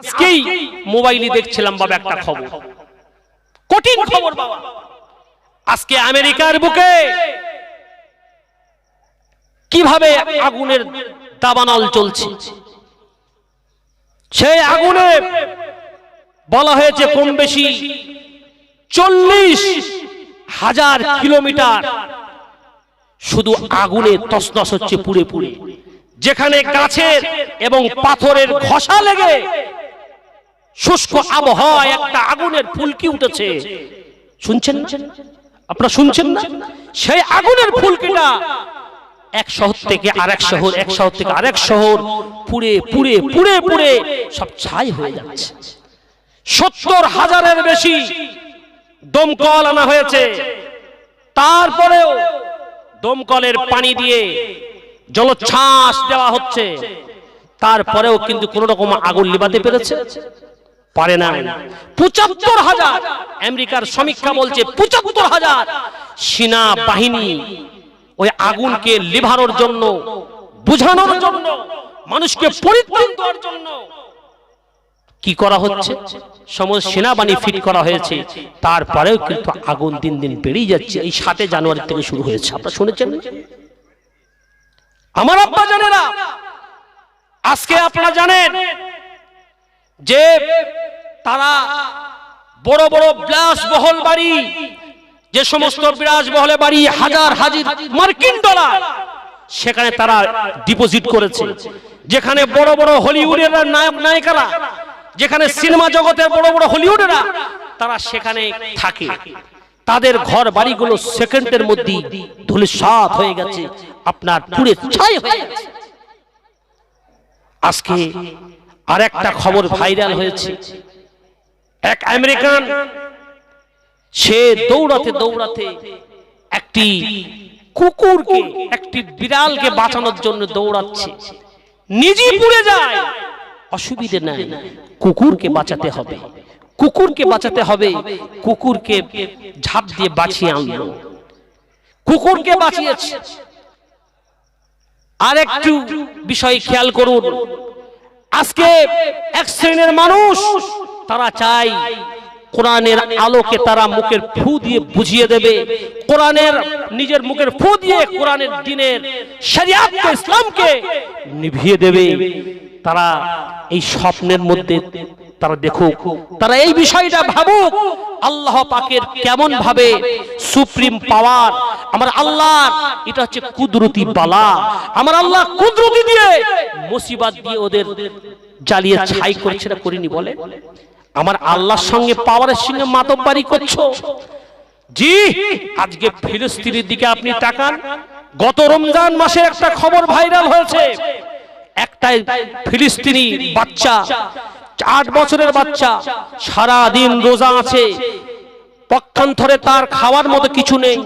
আজকেই মোবাইলে দেখছিলাম বাবা একটা খবর। কঠিন খবর বাবা। আজকে আমেরিকার বুকে কীভাবে আগুনের দাবানল চলছে? সেই আগুনে বলা হয়েছে কম বেশি চল্লিশ হাজার কিলোমিটার শুধু আগুনে তসনস হচ্ছে পুড়ে পুড়ে। যেখানে গাছের এবং পাথরের ঘষা লেগে শুষ্ক আবহাওয়া একটা আগুনের ফুলকি উঠেছে। শুনছেন আপনারা শুনছেন না? সেই আগুনের ফুলকিটা এক শহর থেকে আরেক শহর, এক শহর থেকে আরেক শহর, পুড়ে পুড়ে পুড়ে পুড়ে সব ছাই হয়ে যাচ্ছে। সত্তর হাজারের বেশি দমকল আনা হয়েছে। তারপরেও দমকলের পানি দিয়ে জলোচ্ছ্বাস দেওয়া হচ্ছে। তারপরেও কিন্তু কোন রকম আগুন লিবাতে পেরেছে। পারে না। পঁচাত্তর হাজার। আমেরিকার সমীক্ষা বলছে পঁচাত্তর হাজার। সেনা বাহিনী ওই আগুনকে লিভানোর জন্য, বুঝানোর জন্য, মানুষকে পরিত্রাণ দেওয়ার জন্য কি করা হচ্ছে? সমস্ত সেনাবাহিনী ফিট করা হয়েছে। তারপরেও কিন্তু আগুন দিন দিন বেড়েই যাচ্ছে। এই সাতে জানুয়ারি থেকে শুরু হয়েছে। আপনারা শুনেছেন? আমার আব্বা জানেরা, আজকে আপনারা জানেন যে তারা বড় বড় বিলাসবহল বাড়ি, যে সমস্ত বিলাসবহলে বাড়ি, হাজার হাজার মার্কিন ডলার, সেখানে তারা ডিপোজিট করেছে। যেখানে বড় বড় হলিউডের নায়ক, নায়িকারা, যেখানে সিনেমা জগতের বড় বড় হলিউডেরা, তারা সেখানে থাকে। তাদের ঘর বাড়িগুলো সেকেন্ডের মধ্যে ধুলে সাত হয়ে গেছে। আপনার পুরে ছাই হয়ে গেছে। আজকে আর একটা খবর ভাইরাল হয়েছে। এক আমেরিকান সে দৌড়াতে দৌড়াতে একটি কুকুরকে একটি বিড়ালকে বাঁচানোর জন্য দৌড়াচ্ছে। নিজেই পুড়ে যায়। অসুবিধে নাই। কুকুরকে বাঁচাতে হবে। কুকুরকে বাঁচাতে হবে। কুকুরকে ঝাঁপ দিয়ে বাঁচিয়ে আনলো কুকুরকে বাঁচিয়েছে। আর একটু বিষয় খেয়াল করুন। আজকে এক শ্রেণির মানুষ, তারা চাই কোরআনের আলোকে তারা মুখের ফু দিয়ে বুঝিয়ে দেবে। কোরআনের নিজের মুখের ফু দিয়ে কোরআনের দিনের শরিয়াতকে, ইসলামকে নিভিয়ে দেবে। তারা এই স্বপ্নের মধ্যে তারা দেখুক। তারা এই বিষয়টা ভাবুক, আল্লাহ পাকের কেমন ভাবে সুপ্রিম পাওয়ার। আমার আল্লাহ, এটা হচ্ছে কুদরতি বালা। আমার আল্লাহ কুদরতি দিয়ে মুসিবাত দিয়ে ওদের জ্বালিয়ে ছাই করছে না করিনি বলে। আমার আল্লাহর সঙ্গে পাওয়ারের সঙ্গে মাতব্বারি করছ। জি, আজকে ফিলিস্তিনের দিকে আপনি তাকান। গত রমজান মাসে একটা খবর ভাইরাল হয়েছে। একটাই ফিলিস্তিনি বাচ্চা আট বছরের বাচ্চা সারা দিন রোজা আছে। পক্ষান্তরে তার খাওয়ার মতো কিছু নেই।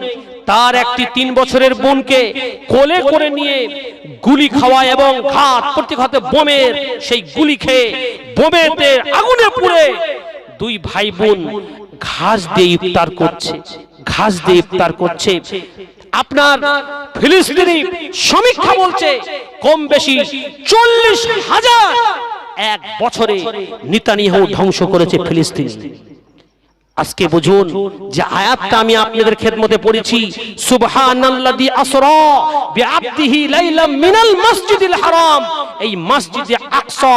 তার একটি তিন বছরের বোনকে কোলে করে নিয়ে গুলি খাওয়া এবং ঘাত প্রতি ঘাতে বোমের সেই গুলি খেয়ে বোমেতে আগুনে পুড়ে দুই ভাই বোন ঘাস দিয়ে ইফতার করছে, ঘাস দিয়ে ইফতার করছে। আপনার ফিলিস্তিনি সমীক্ষা বলছে, কম বেশি চল্লিশ হাজার এক বছরে নিতানিয়াহু ধ্বংস করেছে ফিলিস্তিন। আজকে বুঝুন যে আয়াতটা আমি আপনাদের খেদমতে পড়েছি, সুবহানাল্লাযী আসরা বিআবদিহি লাইলাম মিনাল মসজিদিল হারাম। এই মসজিদে আকসা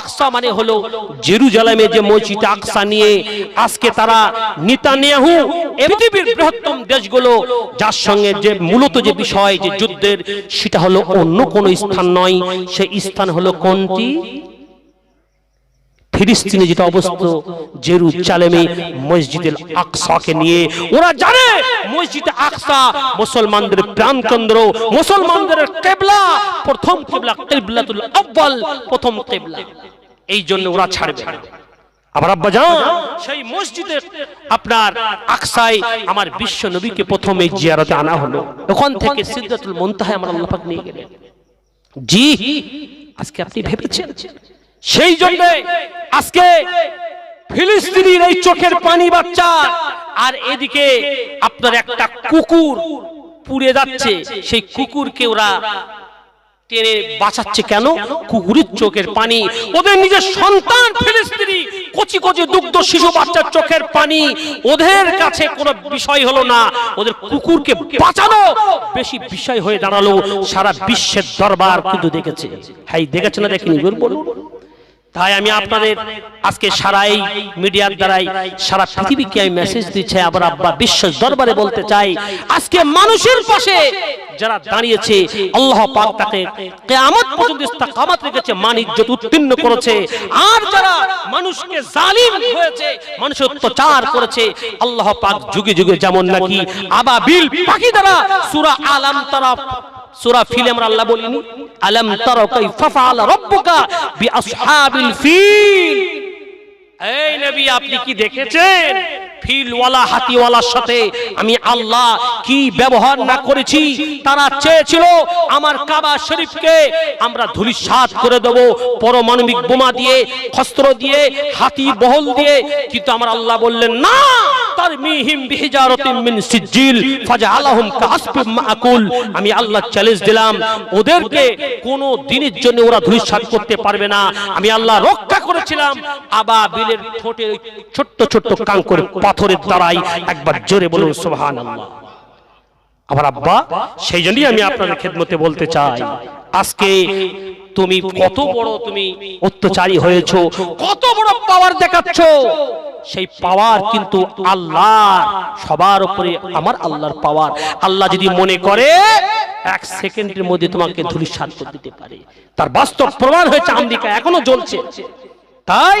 আকসা মানে হলো জেরুজালেমে যে মসজিদ আকসা নিয়ে আজকে তারা নিতানিয়াহু পৃথিবীর বৃহত্তম দেশগুলো, যার সঙ্গে যে মূলত যে বিষয় যে যুদ্ধের, সেটা হলো অন্য কোনো স্থান নয় সেই স্থান হলো কোনটি? ফিলিস্তিনে যেটা অবস্থিত জেরুজালেমে মসজিদুল আকসাকে নিয়ে ওরা জানে মসজিদ আকসা মুসলমানদের প্রাণকেন্দ্র মুসলমানদের কেবলা প্রথম কেবলা কিবলাতুল আউয়াল প্রথম কেবলা। এই জন্য ওরা ছাড়বে। না। আমার আব্বা জান সেই মসজিদে আপনার আকসাই আমার বিশ্ব নবীকে প্রথম জিয়ারতে আনা হলো। ওখান থেকে সিদ্ধাতুল মুনতাহায় আমার আল্লাহ পাক নিয়ে গেলেন। জি আজকে আপনি ভেবেছেন? সেই জন্য আজকে ফিলিস্তিনির এই চোখের পানি বাচ্চা, আর এদিকে আপনার একটা কুকুর পুড়ে যাচ্ছে। সেই কুকুরকে ওরা টেনে বাঁচাচ্ছে কেন? কুকুরের চোখের পানি। ওদের নিজের সন্তান কচি কচি দুগ্ধ শিশু বাচ্চার চোখের পানি। ওদের কাছে কোনো বিষয় হলো না। ওদের কুকুরকে বাঁচানো। বেশি বিষয় হয়ে দাঁড়াল। সারা বিশ্বের দরবার কিন্তু দেখেছে। হ্যাঁ দেখেছে না দেখেনি? বলুন। তাই আমি আপনাদের আজকে সারা এই মিডিয়ার দ্বারাই সারা পৃথিবীকে আমি মেসেজ দিচ্ছে আবার আব্বা বিশ্ব দরবারে বলতে চাই আজকে মানুষের পাশে যারা দাঁড়িয়েছে আল্লাহ পাক তাকে কিয়ামত পর্যন্ত ইস্তেকামত রেখেছে মান ইজ্জত উত্তীর্ণ করেছে আর যারা মানুষকে জালিম হয়েছে মানুষ অত্যাচার করেছে আল্লাহ পাক যুগে যুগে যেমন নাকি আবাবিল পাখি দ্বারা সূরা আলাম তারা সূরা ফিল আমরা আল্লাহ বলিনি। আলাম তারা কাইফা ফাআলা রাব্বুকা বিআসহাবিল ফিল। এই নবী, আপনি কি দেখেছেন? ফিলওয়ালা, হাতিওয়ালার সাথে আমি আল্লাহ কি ব্যবহার না করেছি? তারা চেয়েছিল আমার কাবা শরীফকে আমরা ধুলিসাৎ করে দেব, পরমাণবিক বোমা দিয়ে অস্ত্র দিয়ে, হাতি বহল দিয়ে। কিন্তু আমার আল্লাহ বললেন, না! তারমিহিম বিহিজারাতিন মিন সিজিল ফাজআলাহুম কাসফিম মাকুল। আমি আল্লাহ চ্যালেঞ্জ দিলাম। ওদেরকে কোনো দিনের জন্য ওরা ধুলিসাৎ করতে পারবে না। আমি আল্লাহ রক্ষা করেছিলাম। ছোট্ট ছোট্ট কাঙ্কর পাথরের দ্বারাই একবার জোরে বলুন, সুবহানাল্লাহ। আমার আব্বা, সেই জন্যই আমি আপনাদের খেদমতে বলতে চাই। আজকে তুমি কত বড় তুমি অত্যাচারী হয়েছো, কত বড় পাওয়ার দেখাচ্ছ। সেই পাওয়ার কিন্তু আল্লাহ সবার উপরে আমার আল্লাহর পাওয়ার। আল্লাহ যদি মনে করে, এক সেকেন্ডের মধ্যে তোমাকে ধুলিসাৎ করে দিতে পারে। তার বাস্তব প্রমাণ হয়েছে, আমেরিকা এখনও জ্বলছে। তাই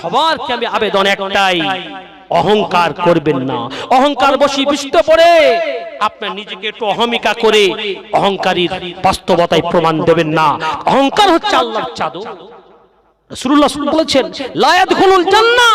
সবারকে আমি আবেদন একটাই, অহংকার করবেন না। অহংকার বসি বিষ্ট পড়ে আপনার নিজেকে একটু অহমিকা করে অহংকারীর বাস্তবতায় প্রমাণ দেবেন না। অহংকার হচ্ছে আল্লাহর চাদর। রাসূলুল্লাহ বলেছেন, লা ইয়াদখুলুল জান্নাহ।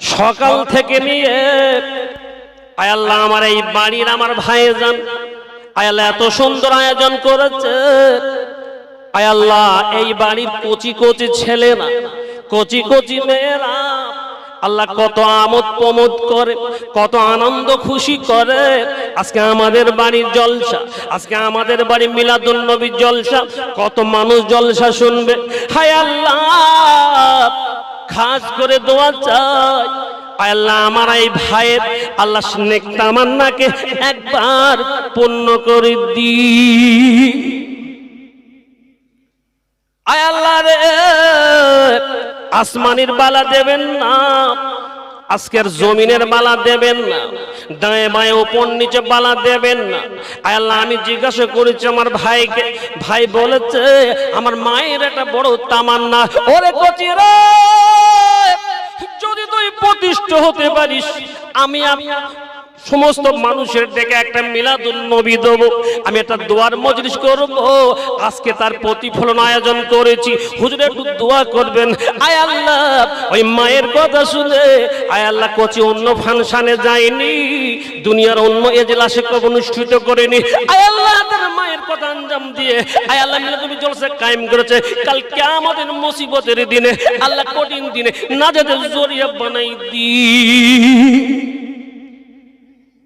সকাল থেকে নিয়ে আয়াল্লাহ আমার এই বাড়ির আমার ভাই যান আয়াল্লাহ এত সুন্দর আয়োজন করেছে। আয়াল্লাহ এই বাড়ির কচি কচি ছেলেরা, কচি কচি মেয়েরা আল্লাহ কত আমোদ প্রমোদ করে, কত আনন্দ খুশি করে। আজকে আমাদের বাড়ির জলসা, আজকে আমাদের বাড়ি মিলাদুল নবীর জলসা, কত মানুষ জলসা শুনবে। হায় আল্লাহ, খাস করে দোয়া চাই। আল্লাহ, আমার এই ভাইয়ের আল্লাহ নেক তামান্নাকে একবার পূর্ণ করে দি। আয় আল্লাহ রে। আসমানের বালা দেবেন না, আজকের জমিনের বালা দেবেন না, দায়ে বায়ে ওপর নিচে বালা দেবেন না। আল্লাহ, আমি জিজ্ঞাসা করেছি আমার ভাইকে, ভাই বলেছে, আমার মায়ের একটা বড় তামান্না। ওরে কচি রে, যদি তুই প্রতিষ্ঠ হতে পারিস, আমি আমি সমস্ত মানুষের ডেকে একটা মিলাদুল নবী দেব। আমি একটা দোয়ার মজলিস করব। আজকে তার প্রতিফলন আয়োজন করেছি। হুজুর একটু দোয়া করবেন। আয় আল্লাহ, ওই মায়ের কথা শুনে। আয় আল্লাহ, কচি অন্য ফাংশনে যায়নি দুনিয়ার অন্য এজলাসে অনুষ্ঠিত করেনি। আয় আল্লাহ তার মায়ের কথা আঞ্জাম দিয়ে। আয় আল্লাহ মিলাদুল জলসা কায়েম করেছে। কাল কিয়ামতের মুসিবতের দিনে, আল্লাহ কঠিন দিনে নাজাদের জরিয়া বানাই দি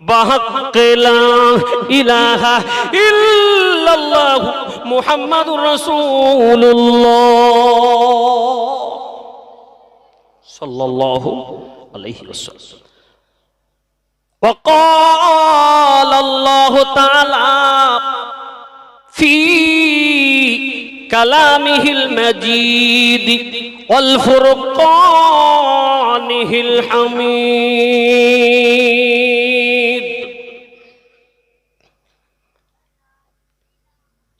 بحق لا إله إلا الله محمد رسول الله صلى الله عليه وسلم وقال الله تعالى في كلامه المجيد والفرقانه الحميد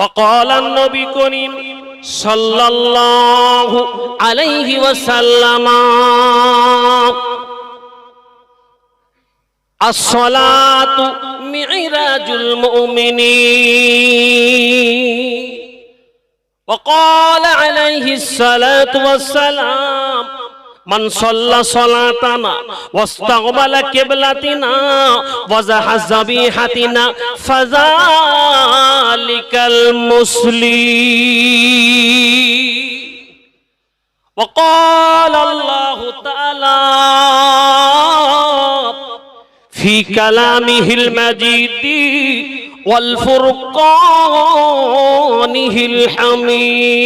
وقال النبي كريم صلى الله عليه وسلم الصلاة معراج المؤمنين. وقال عليه الصلاة والسلام من صلى صلاتنا واستقبل قبلتنا وزح ذبيحتنا فذلك المسلم وقال الله تعالى في كلامه المجيد والفرقانه الحميد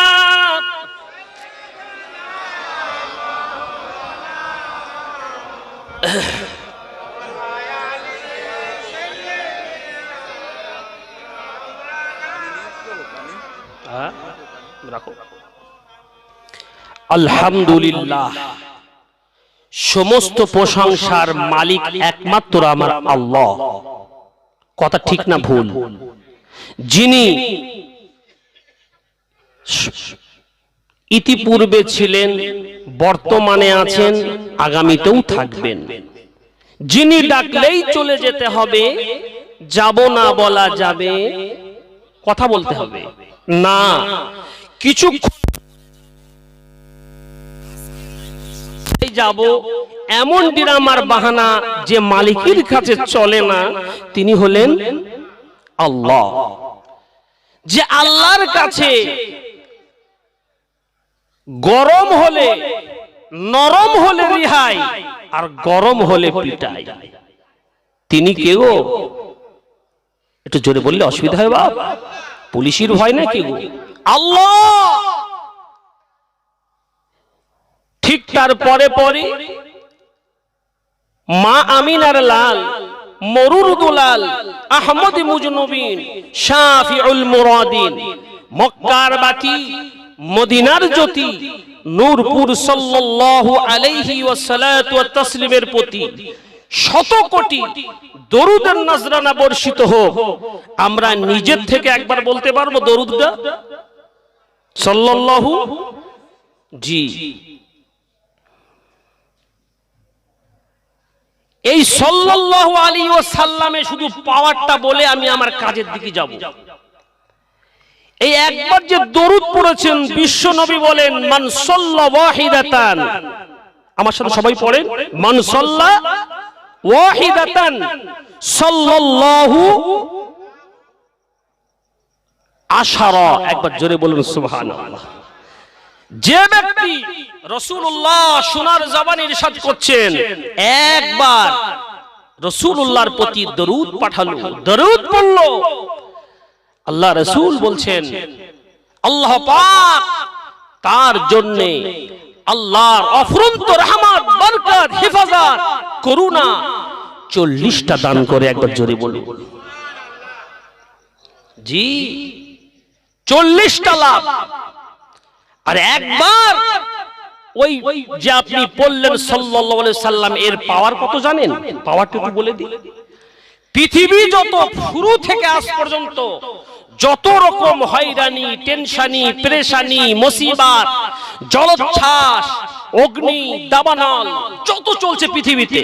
আলহামদুলিল্লাহ। সমস্ত প্রশংসার মালিক একমাত্র আমার আল্লাহ। কথা ঠিক না ভুল? যিনি ইতিপূর্বে ছিলেন বর্তমানে আছেন, আগামীতেও থাকবেন। যিনি ডাকলেই চলে যেতে হবে, যাব না বলা যাবে, কথা বলতে হবে। না, কিছু যাব, এমন ডিরামার বাহানা যে মালিকের কাছে চলে না, তিনি হলেন আল্লাহ। যে আল্লাহর কাছে গরম হলে নরম হলে রিহাই, আর গরম হলে পিটাই। তিনি কে গো? একটু জোরে বললে অসুবিধা হয় বাপ? পুলিশের ভয় না কে গো? আল্লাহ! ঠিক তার পরে পরে মা আমিনার লাল, মরুর দুলাল, আহমদ মুজনবিন, শাফিউল মুরাদিন, মক্কার বাতি মদিনার জ্যোতি নূরপুর সাল্লাল্লাহু আলাইহি ওয়াসাল্লাতু ওয়া তাসলিমের প্রতি শত কোটি দরুদের নজরানা বর্ষিত হোক। আমরা নিজের থেকে একবার বলতে পারব দরুদটা? সাল্লাল্লাহু? জি। এই সাল্লাল্লাহু আলাইহি ওয়াসাল্লামে শুধু পাওয়ারটা বলে আমি আমার কাজের দিকে যাব। এই একবার যে দরুদ পড়েছেন, বিশ্ব নবী বলেন, মান সাল্লা ওয়াহিদাতান। আমার সাথে সবাই পড়েন, মান সাল্লা ওয়াহিদাতান। সাল্লাল্লাহু আশারা। একবার জোরে বলুন, সুবহানাল্লাহ। যে ব্যক্তি রসুল্লাহ সোনার জবানি ইরশাদ করছেন, একবার রসুল্লাহর প্রতি দরুদ পাঠালো, দরুদ পড়ল। আল্লাহ রসুল বলছেন আল্লাহ পাক তার জন্য আল্লাহর অফরন্ত রহমত বরকত হেফাজত করুণা চল্লিশটা দান করে একবার জোরে বলুন। জি চল্লিশটা লাভ। আর একবার ওই যে আপনি বললেন সাল্লাল্লাহু আলাইহি সাল্লাম এর পাওয়ার কত জানেন? পাওয়ারটা একটু বলে দিই। পৃথিবী যত শুরু থেকে আজ পর্যন্ত যত রকম হয়রানি, টেনশানি, প্রেশানি, মুসিবাত, জলোচ্ছ্বাস, অগ্নি, দাবানল, যত চলছে পৃথিবীতে,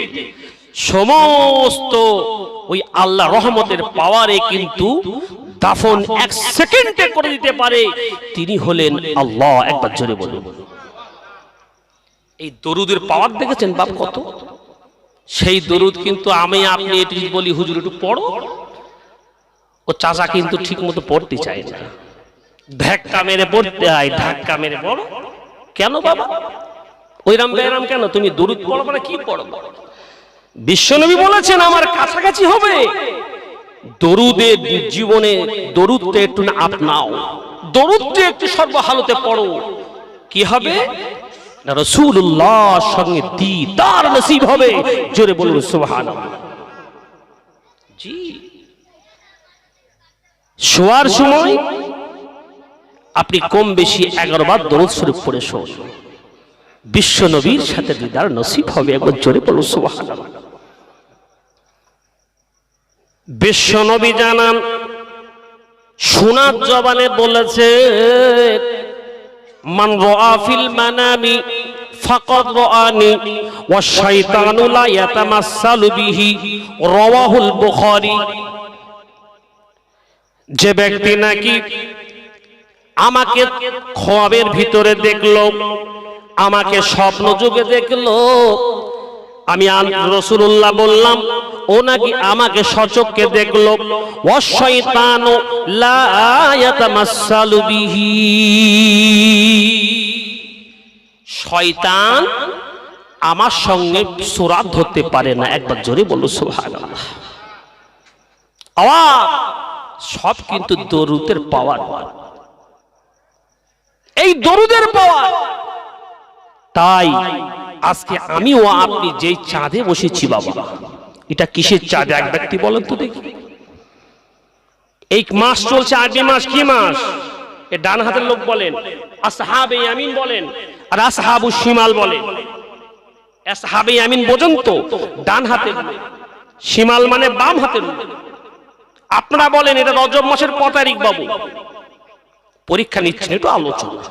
সমস্ত ওই আল্লাহ রহমতের পাওয়ারে কিন্তু দাফন এক সেকেন্ডে করে দিতে পারে। তিনি হলেন আল্লাহ। একবার জোরে বলুন। এই দরুদের পাওয়ার দেখেছেন বাপ কত? সেই দরুদ কিন্তু আমি আপনি এটি বলি, হুজুর, একটু পড়ো। ও চাচা কিন্তু ঠিক মতো পড়তে চায় না। ধাক্কা মেরে পড়তে হয়, ধাক্কা মেরে পড়ো। কেন বাবা? ওইরাম বেরাম কেন? তুমি দরুদ পড়ো মানে কি পড়ো? বিশ্বনবী বলেছেন, আমার কাছাকাছি হবে। দরুদের জীবনে দরুদটা একটু আপনাও। দরুদটা একটু সর্বহালতে পড়ো। কি হবে? নসিব হবে। জোরে বলুন শোয়ার সময় আপনি কম বেশি এগারো বার দরুদ শরীফ পড়ে শোন। বিশ্ব নবীর সাথে দিদার নসিব হবে একবার জোরে বলুন সুবহান বিশ্ব নবী জানান, সোনার জবানে বলেছে মান রাআ ফিল মানামি ফাকাদ রাআনি ওয়া শাইতানু লা ইয়াতামাসসালু বিহি। রাওয়াহুল যে ব্যক্তি নাকি আমাকে খোয়াবের ভিতরে দেখল, আমাকে স্বপ্ন যুগে দেখল, আমি রসুল্লাহ বললাম, ও নাকি আমাকে সচককে দেখল অশয়তানু লা বিহি। শয়তান আমার সঙ্গে সুরাত ধরতে পারে না। একবার জোরে বলো আওয়াজ! সব কিন্তু দরুদের পাওয়ার। এই দরুদের পাওয়ার। তাই আজকে আমি ও আপনি যেই চাঁদে বসেছি বাবা, এটা কিসের চাঁদে এক ব্যক্তি বলেন তো দেখি। এই মাস চলছে আরবি মাস, কি মাস? ডান হাতের লোক বলেন, আসহাবে আমিন বলেন, আর আসহাবু শিমাল বলেন। আসহাবে আমিন বোঝেন তো, ডান লোক। শিমাল মানে বাম হাতের লোক। আপনারা বলেন, এটা রজব মাসের ক তারিখ বাবু? পরীক্ষা নিচ্ছেন, একটু আলোচনা।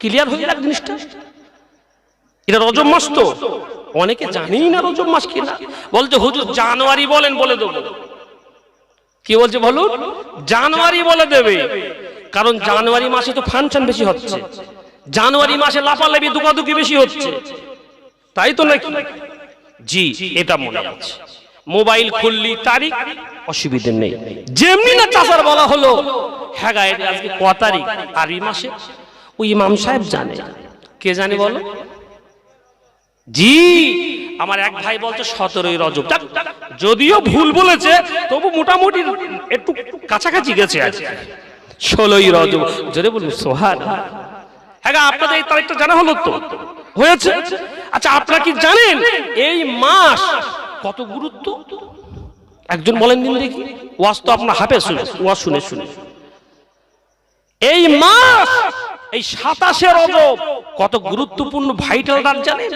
ক্লিয়ার হয়ে যাক জিনিসটা? এটা রজব মাস তো। অনেকে জানেই না রজব মাস কিনা বলছে, হুজুর, জানুয়ারি বলেন বলে দেবো। কি বলছে বলুন? জানুয়ারি বলে দেবে। কারণ জানুয়ারি মাসে তো ফাংশন বেশি হচ্ছে। জানুয়ারি মাসে লাফালাফি দুকাদুকি বেশি হচ্ছে। তাই তো নাকি? জি, এটা মনে আছে। মোবাইল খুললি, তারিখ? অসুবিধে নেই। যেমনি না চাষার বলা হলো। হ্যাঁ আজকে ক তারিখ? আর আরবি মাসে? ওই ইমাম সাহেব জানে। কে জানে বলো? জি, আমার এক ভাই বলছে সতেরোই রজব। যদিও ভুল বলেছে, তবু মোটামুটি একটু কাছাকাছি গেছে আজকে ষোলোই রজব। জোরে বলুন সোহান হ্যাঁ আপনাদের এই তারিখটা জানা হলো তো? হয়েছে? আচ্ছা আপনারা কি জানেন এই মাস কত গুরুত্ব? একজন বলেন দিন দেখি। ওয়াজ তো আপনার হাফে শুনে ওয়াজ শুনে শুনে। এই মাস এই সাতাশে রজব কত গুরুত্বপূর্ণ ভাইটাল ডাক জানেন?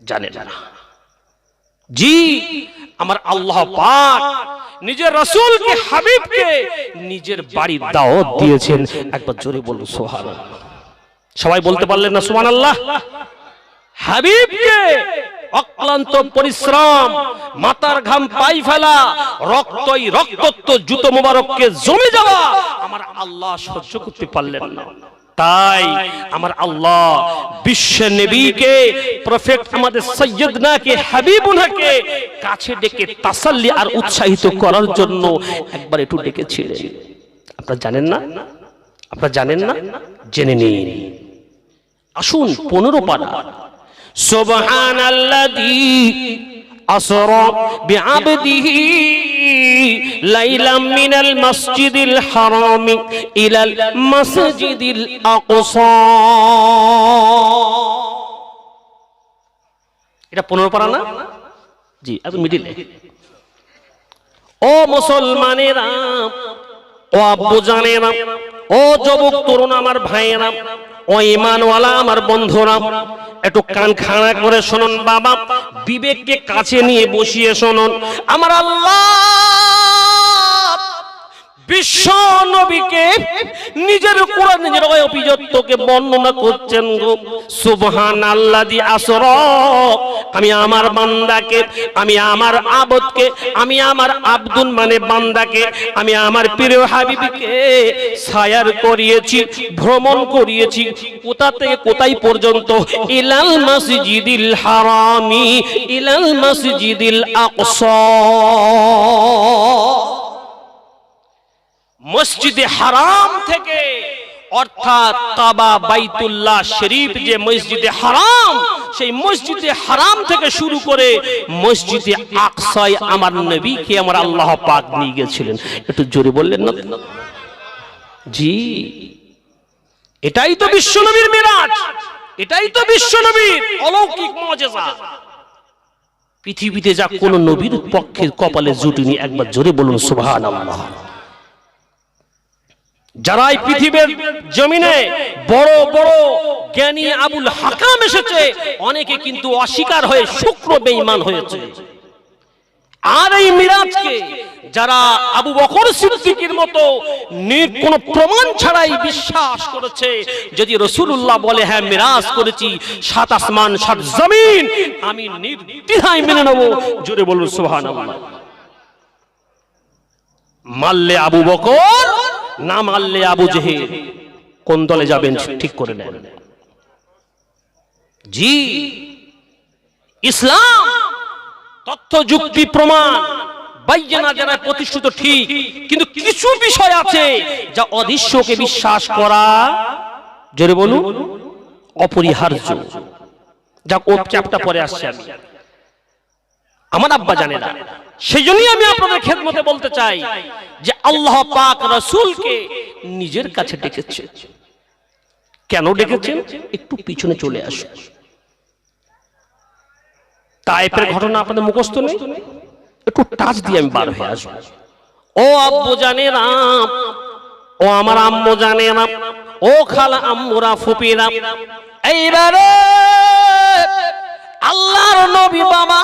জানে না। জি আমার আল্লাহ পাক নিজের রসুলকে, হাবিবকে নিজের বাড়ির দাওয়াত দিয়েছেন। একবার জোরে বলুন সোহান সবাই বলতে পারলেন না সুমান আল্লাহ হাবিবকে অক্লান্ত পরিশ্রম মাতার ঘাম পাই ফেলা, রক্তই রক্তত্ব, জুতো মোবারককে জমে যাওয়া, আমার আল্লাহ সহ্য করতে পারলেন না। তাই আমার আল্লাহ বিশ্ব নেবীকে প্রফেক্ট আমাদের সৈয়দনাকে হাবিবুনাকে কাছে ডেকে তাসাল্লি আর উৎসাহিত করার জন্য একবার একটু ডেকেছিলেন। আপনারা জানেন না? আপনারা জানেন না? জেনে নিন। আসুন পনেরো পাড়া সোবহান أسرى بعبده ليلا من المسجد الحرام إلى المسجد الأقصى এটা পনেরো পারা না জি একদম মিডিলে ও মুসলমানেরা ও আব্বু জানেরা ও যুবক তরুণ আমার ভাইয়েরা ও ইমানওয়ালা আমার বন্ধুরা, একটু কান খাড়া করে শুনুন বাবা, বিবেককে কাছে নিয়ে বসিয়ে শুনুন। আমার আল্লাহ বিশ্ব নবীকে নিজের কোরআন, নিজের অভিযত্তকে বর্ণনা করছেন গো। সুবহান আল্লাদি আসর। আমি আমার বান্দাকে, আমি আমার আবদকে, আমি আমার আব্দুল মানে বান্দাকে, আমি আমার প্রিয় হাবিবিকে সায়ার করিয়েছি, ভ্রমণ করিয়েছি। কোথা থেকে কোথায় পর্যন্ত? ইলাল মসজিদিল হারামি, ইলাল মসজিদিল আকসা। মসজিদে হারাম থেকে, অর্থাৎ কাবা বাইতুল্লাহ শরীফ যে মসজিদে হারাম, সেই মসজিদে হারাম থেকে শুরু করে মসজিদে আকসায় আমার নবীকে আমার আল্লাহ পাক নিয়ে গেছিলেন। একটু জোরে বললেন না? জি, এটাই তো বিশ্বনবীর মিরাজ, এটাই তো বিশ্বনবীর অলৌকিক মজেজা। পৃথিবীতে যা কোন নবীর পক্ষে কপালে জুটিনি, একবার জোরে বলুন, সুবহানাল্লাহ। যারা এই পৃথিবীর জমিনে বড় বড় জ্ঞানী আবুল হাকাম এসেছে অনেকে কিন্তু অস্বীকার হয়ে শুক্র বেঈমান হয়েছে। আর এই মিরাজকে যারা আবু বকর সিদ্দিকের মতো নির কোন প্রমাণ ছাড়াই বিশ্বাস করেছে যদি রসুল্লাহ বলে হ্যাঁ মিরাজ করেছি সাত আসমান সাত জমিন আমি নির্দ্বিধায় মেনে নেব। জোরে বলুন সুবহানাল্লাহ। মারলে আবু বকর না মারলে আবু জেহেল কোন দলে যাবেন ঠিক করে নেন। জি, ইসলাম, তথ্য, যুক্তি, প্রমাণ বাইজানা প্রতিষ্ঠিত ঠিক, কিন্তু কিছু বিষয় আছে যা অদৃশ্যকে বিশ্বাস করা, জোরে বলুন, অপরিহার্য। যা ও চ্যাপ্টার পরে আসছে আমি। আমার আব্বা জানে না। সেই জন্যই আমি আপনাদের খেদমতে বলতে চাই যে আল্লাহ পাক রসুলকে নিজের কাছে ডেকেছে। কেন ডেকেছেন? একটু পিছনে চলে আসুন। তাইপের ঘটনা আপনাদের মুখস্থ নেই? একটু টাচ দিয়ে আমি বার হয়ে আসব। ও আব্বু জানে রাম ও আমার আম্মু জানে না, ও খালা আম্মুরা ফুপিরা। এইবারে আল্লাহর নবী বাবা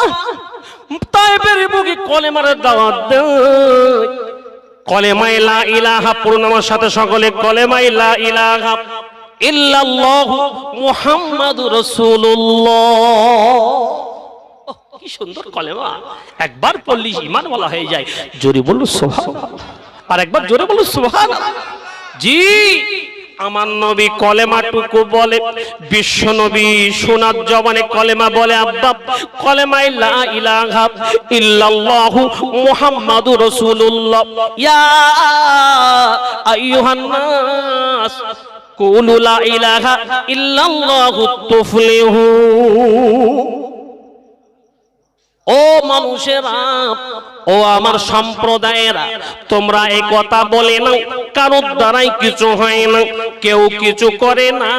তাইবের বুকে কলেমার দাওয়াত দেয়। কলেমাই লা ইলাহা পূর্ণ, আমার সাথে সকলে কলেমাই লা ইলাহা ইল্লাল্লাহু মুহাম্মাদুর রাসূলুল্লাহ। কি সুন্দর কলেমা একবার পড়লি ইমান বলা হয়ে যায়। জোরে বলুন সুবহান আর একবার জোরে বলুন সুবহান জি। আমার নবী কলেমাটুকু বলে, বিশ্ব নবী সোনার জবানে কলেমা বলে, আব্বা কলেমা লা ইলাহা ইল্লাল্লাহু মুহাম্মাদুর রাসূলুল্লাহ। ইয়া আইয়ুহান নাস কুলু লা ইলাহা ইল্লাল্লাহু তুফলিহুন ও মানুষেরা, ও আমার সম্প্রদায়েরা, তোমরা এই কথা বলে নাও, কারোর দ্বারাই কিছু হয় না, কেউ কিছু করে না।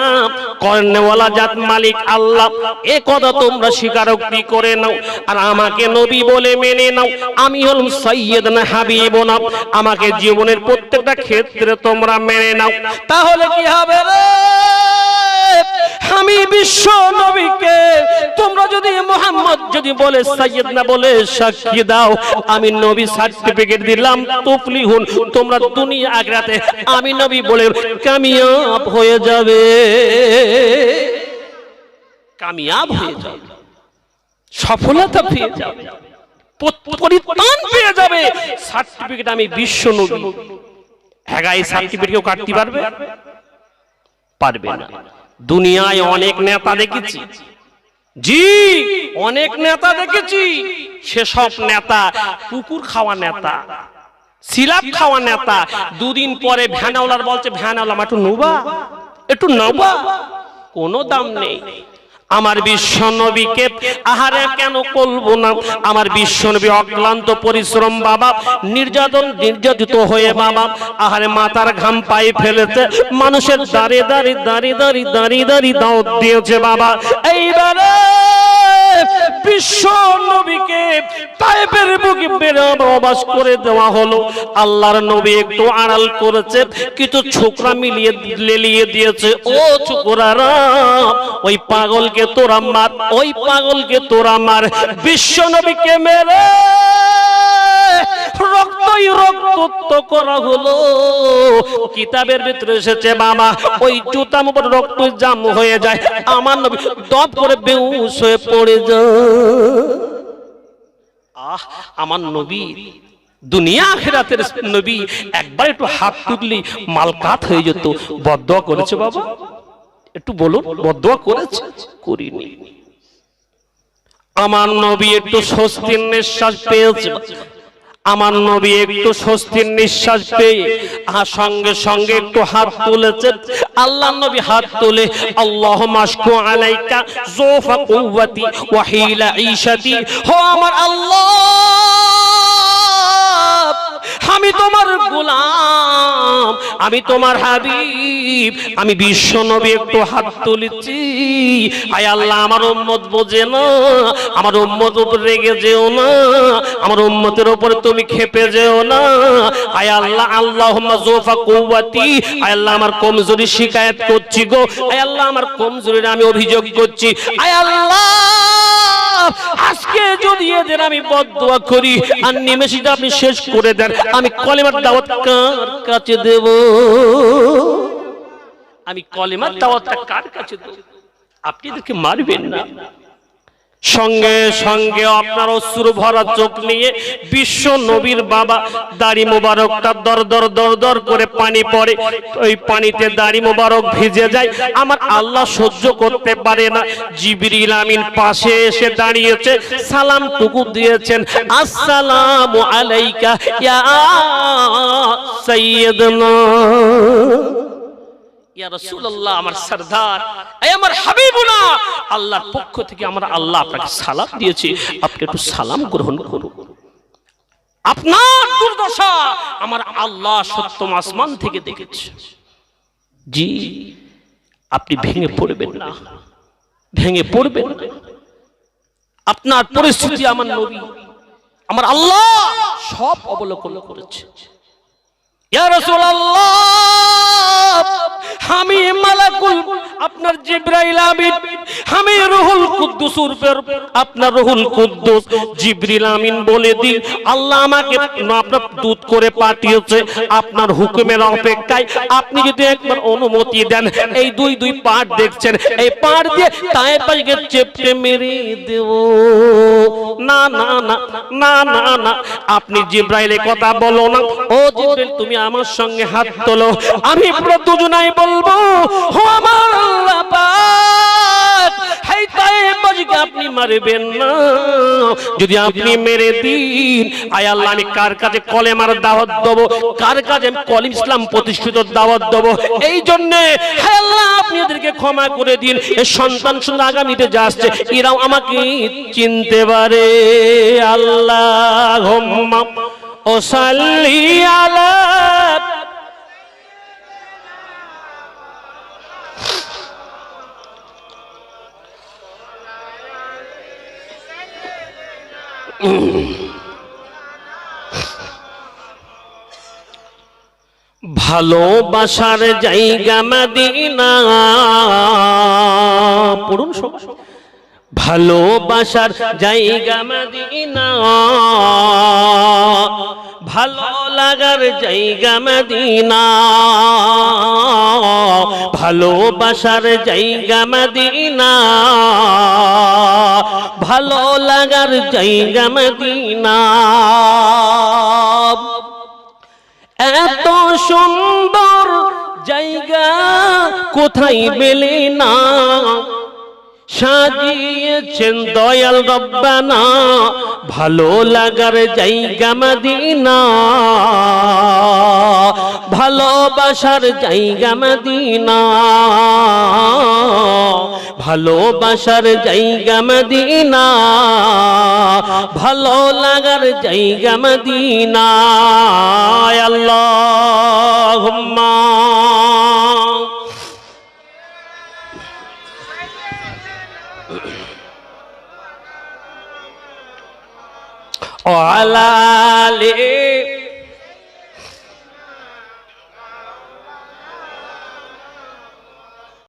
কর্নেওয়ালা জাত মালিক আল্লাহ, এ কথা তোমরা স্বীকারোক্তি করে নাও, আর আমাকে নবী বলে মেনে নাও। আমি হলাম সৈয়দ না হাবিব না আমাকে জীবনের প্রত্যেকটা ক্ষেত্রে তোমরা মেনে নাও। তাহলে কি হবে রে? আমি বিশ্ব নবীকে, তোমরা যদি মোহাম্মদ যদি বলে সাইয়েদ না বলে সাক্ষী দাও, আমি নবী সার্টিফিকেট দিলাম, তুফলি হুন, তোমরা দুনিয়া আগ্রাতে আমি নবী বলে কামিয়াব হয়ে যাবে। কামিয়াব হয়ে যাবে। সফলতা পেয়ে যাবে। পরিত্রাণ পেয়ে যাবে। সার্টিফিকেট আমি বিশ্ব নবী। হ্যাঁ এই সার্টিফিকেট কেউ কাটতে পারবে? পারবে না। দুনিয়ায় অনেক নেতা দেখেছি। জি, অনেক নেতা দেখেছি। সেসব নেতা, কুকুর খাওয়া নেতা, সিলাপ খাওয়া নেতা, দুদিন পরে ভ্যানাওলার বলছে ভ্যানাওলা একটু নোবা, একটু নবা, কোনো দাম নেই। আমার বিশ্ব নবীকে আহারে কেন করব না? আমার বিশ্ব নবী অক্লান্ত পরিশ্রম, বাবা। নির্যাতন, নির্যাতিত হয়ে, বাবা। আহারে মাথার ঘাম পায়ে ফেলেছে। মানুষের দাঁড়িয়ে দাঁড়িয়ে দাঁড়িয়ে দাঁড়িয়ে দাঁড়িয়ে দাঁড়িয়ে দাওয়াত দিয়েছে, বাবা। এইবারে বিশ্ব নবীকে পাইপের বুকে বেরোবাস করে দেওয়া হলো। আল্লাহর নবী একটু আড়াল করেছে, কিছু ছোকরা মিলিয়ে লেলিয়ে দিয়েছে। ও ছোকরারা, ওই পাগলকে তোরা মার, ওই পাগলকে তোরা মার। বিশ্ব নবীকে মেরে রক্তই রক্ত করা হলো। কিতাবের ভিতরে এসেছে ওই রক্ত জাম হয়ে যায়। আমার নবী দপ করে বেউস হয়ে পড়ে যায়। আহ, আমার নবী, দুনিয়া আখেরাতের নবী, একবার একটু হাত তুললি মালকাত হয়ে যেত। বদয়া করেছে বাবা। একটু বলুন, বদয়া করেছে? করিনি। আমার নবী একটু স্বস্তির নিঃশ্বাস পেয়েছে। আমার নবী একটু স্বস্তির নিঃশ্বাস পেয়ে আর সঙ্গে সঙ্গে একটু হাত তুলেছে আল্লাহ নবী হাত তুলে আল্লাহ মাসকু আলাইকা জোফা কুওয়াতি ওয়াহিলা ঈশাতি। হো আমার আল্লাহ! আমি তোমার গোলাম, আমি তোমার হাবিব, আমি বিশ্ব নবী একটু হাত তুলেছি। আয় আল্লাহ, আমার উম্মত বোঝে না, আমার উম্মত উপর রেগে যেও না, আমার উম্মতের উপরে তুমি খেপে যেও না। আয় আল্লাহ আল্লাহ জোফা কৌয়াতি আয় আল্লাহ, আমার কমজোরি শিকায়ত করছি গো। আয় আল্লাহ, আমার কমজোরির আমি অভিযোগ করছি। আয় আল্লাহ আজকে যদি এদের আমি বদুয়া করি, আর নিমেষিটা আপনি শেষ করে দেন, আমি কলেমার দাওয়াত কার কাছে দেব? আমি কলেমার দাওয়াতটা কার কাছে দেব? আপনি এদেরকে মারবেন না। সঙ্গে সঙ্গে আপনার অশ্রু ভরা চোখ নিয়ে বিশ্ব নবীর বাবা দাড়ি মোবারকটা দর দর দর দর করে পানি পড়ে। ওই পানিতে দাড়ি মোবারক ভিজে যায়। আমার আল্লাহ সহ্য করতে পারে না। জিবরিল আমিন পাশে এসে দাঁড়িয়েছে। সালাম টুকু দিয়েছেন। আসসালামু আলাইকা ইয়া ইয়া রাসূলুল্লাহ আমার সরদার। আমার হাবিবুনা। আল্লাহর পক্ষ থেকে আমরা আল্লাহ আপনাকে সালাম দিয়েছি। আপনি একটু সালাম গ্রহণ করুন। আপনার দুর্দশা আমার আল্লাহ সত্যম আসমান থেকে দেখেছে। জি আপনি ভেঙে পড়বেন না। ভেঙে পড়বেন আপনার পরিস্থিতি আমার নবী। আমার আল্লাহ সব অবলোকন করেছে। ইয়া রাসূলুল্লাহ! আমি মালাকুল, আপনার জিব্রাইল আমিন। আমি রুহুল কুদ্দুস রূপের আপনার রুহুল কুদ্দুস। জিবরিল আমিন বলে দিন, আল্লাহ আমাকে আপনার দূত করে পাঠিয়েছে, আপনার হুকুমের অপেক্ষায়। আপনি যদি একবার অনুমতি দেন, এই দুই দুই পাট দেখছেন, এই পাট দিয়ে তাই পাশে চেপটে মেরে দেব। না না না না না না, আপনি জিব্রাইলের কথা বলো না। ও জিব্রাইল, তুমি আমার সঙ্গে হাত তোলো। আমি পুরো বলব ও আমার আল্লাহ পাক হেই তাইবাজকে আপনি মারবেন না। যদি আপনি মেরে দিন, আয় আল্লাহ, আমি কার কাছে কলেমার দাওয়াত দেব? কার কাছে আমি কলিম ইসলাম প্রতিষ্ঠিত দাওয়াত দেব? এই জন্য হে আল্লাহ, আপনি এদেরকে ক্ষমা করে দিন। এ সন্তান শুধু আগামীতে যা আসছে, এরাও আমাকে চিনতে পারে। আল্লাহ ও সাল্লি আলা ভালোবাসার জায়গা মাদিনা। পড়ুন সবাই। ভালোবাসার জায়গা মদিনা। ভালো লাগার জায়গা মদিনা। ভালোবাসার জায়গা মদিনা। ভালো লাগার জায়গা মদিনা। এত সুন্দর জায়গা কোথায় পেলে না? সাজিয়েছেন দয়াল রব্বানা, ভালো লাগার জায়গা মদিনা। ভালোবাসার জায়গা মদিনা। ভালোবাসার জায়গা মদিনা। ভালো লাগার জায়গা মদিনা। আল্লাহ وعلى آل